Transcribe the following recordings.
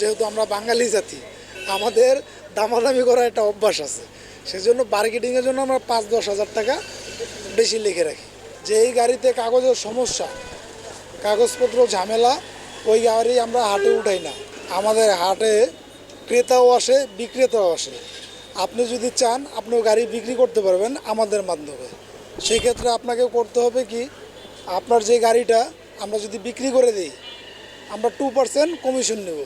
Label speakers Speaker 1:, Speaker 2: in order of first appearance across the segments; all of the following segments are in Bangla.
Speaker 1: যেহেতু আমরা বাঙালি জাতি, আমাদের দামাদামি করার একটা অভ্যাস আছে। সেজন্য মার্কেটিংয়ের জন্য আমরা পাঁচ দশ হাজার টাকা বেশি লিখে রাখি। যে এই গাড়িতে কাগজের সমস্যা, কাগজপত্র ঝামেলা, ওই গাড়ি আমরা হাটে উঠাই না। আমাদের হাটে ক্রেতাও আসে, বিক্রেতাও আসে। আপনি যদি চান, আপনিও গাড়ি বিক্রি করতে পারবেন আমাদের মাধ্যমে। সেই ক্ষেত্রে আপনাকে করতে হবে কি, আপনার যে গাড়িটা আমরা যদি বিক্রি করে দিই, আমরা টু পার্সেন্ট কমিশন নেব।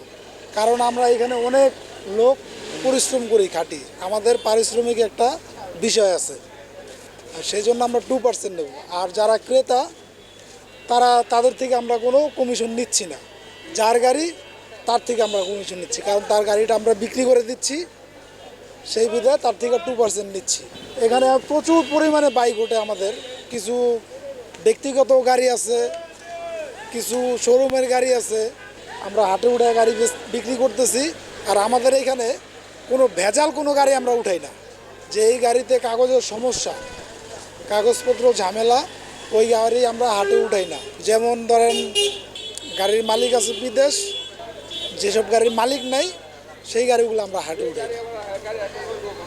Speaker 1: কারণ আমরা এখানে অনেক লোক পরিশ্রম করি খাটি। আমাদের পারিশ্রমিক একটা বিষয় আছে। সেই জন্য আমরা টু পার্সেন্ট নেব। আর যারা ক্রেতা, তারা, তাদের থেকে আমরা কোনো কমিশন নিচ্ছি না। যার গাড়ি, তার থেকে আমরা কমিশন নিচ্ছি। কারণ তার গাড়িটা আমরা বিক্রি করে দিচ্ছি, সেই বিধায় তার থেকে টু পার্সেন্ট নিচ্ছি। এখানে প্রচুর পরিমাণে বাইক ওঠে আমাদের। কিছু ব্যক্তিগত গাড়ি আছে, কিছু শোরুমের গাড়ি আছে। আমরা হাটে উঠে গাড়ি বিক্রি করতেছি, আর আমাদের এখানে কোনো ভেজাল কোনো গাড়ি আমরা উঠাই না। যে এই গাড়িতে কাগজের সমস্যা, কাগজপত্র ঝামেলা, ওই গাড়ি আমরা হাটে উঠাই না। যেমন ধরেন, গাড়ির মালিক আছে বিদেশ, যেসব গাড়ির মালিক নাই, সেই গাড়িগুলো আমরা হাটে উঠাই না।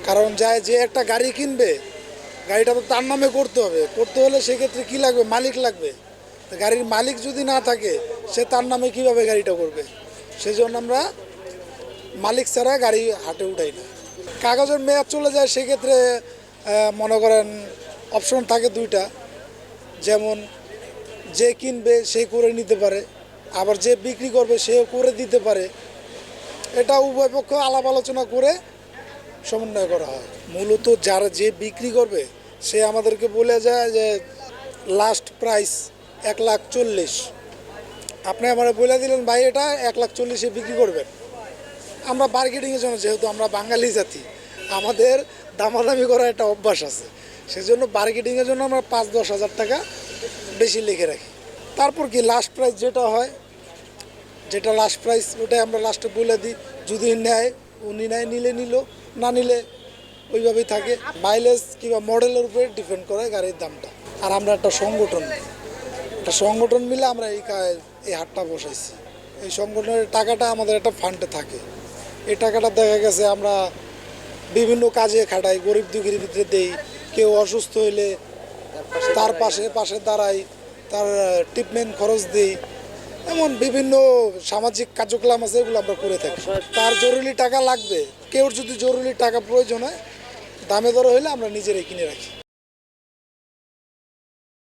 Speaker 1: কারণ যায় যে একটা গাড়ি কিনবে, গাড়িটা তো তার নামে করতে হবে। করতে হলে সেক্ষেত্রে কি লাগবে? মালিক লাগবে। গাড়ির মালিক যদি না থাকে সে তার নামে কীভাবে গাড়িটা করবে? সেই জন্য আমরা মালিক ছাড়া গাড়ি হাটে উঠাই না। কাগজের মেয়াদ চলে যায়, সেক্ষেত্রে মনে করেন অপশন থাকে দুইটা। যেমন যে কিনবে, সে করে নিতে পারে। আবার যে বিক্রি করবে, সেও করে দিতে পারে। এটা উভয় পক্ষ আলাপ আলোচনা করে সমন্বয় করা হয়। মূলত যারা যে বিক্রি করবে, সে আমাদেরকে বলে যায় যে লাস্ট প্রাইস এক লাখ চল্লিশ। আপনি আমার বলে দিলেন, ভাই, এটা এক লাখ চল্লিশে বিক্রি করবেন। আমরা মার্কেটিংয়ের জন্য, যেহেতু আমরা বাঙালি জাতি, আমাদের দামাদামি করার একটা অভ্যাস আছে। সেজন্য মার্কেটিংয়ের জন্য আমরা পাঁচ, দশ হাজার টাকা বেশি লিখে রাখি। তারপর কি লাস্ট প্রাইস যেটা হয়, যেটা লাস্ট প্রাইস ওটাই আমরা লাস্টে বলে দিই। যদি নেয়, উনি নেয়, নিলে নিল, না নিলে ওইভাবেই থাকে। মাইলেজ কিংবা মডেলের উপরে ডিপেন্ড করে গাড়ির দামটা। আর আমরা একটা সংগঠন একটা সংগঠন মিলে আমরা এই এই হাটটা বসাইছি। এই সংগঠনের টাকাটা আমাদের একটা ফান্ডে থাকে। এই টাকাটা দেখা গেছে আমরা বিভিন্ন কাজে খাটাই, গরিব দুঃখীর ভিতরে দেই, কেউ অসুস্থ হইলে তার পাশে পাশে দাঁড়াই, তার ট্রিটমেন্ট খরচ দিই। এমন বিভিন্ন সামাজিক কার্যক্রম আছে, এগুলো আমরা করে থাকি। তার জরুরি টাকা লাগবে। কেউ যদি জরুরি টাকা প্রয়োজন হয়, দামে দর হইলে আমরা নিজেরাই কিনে রাখি।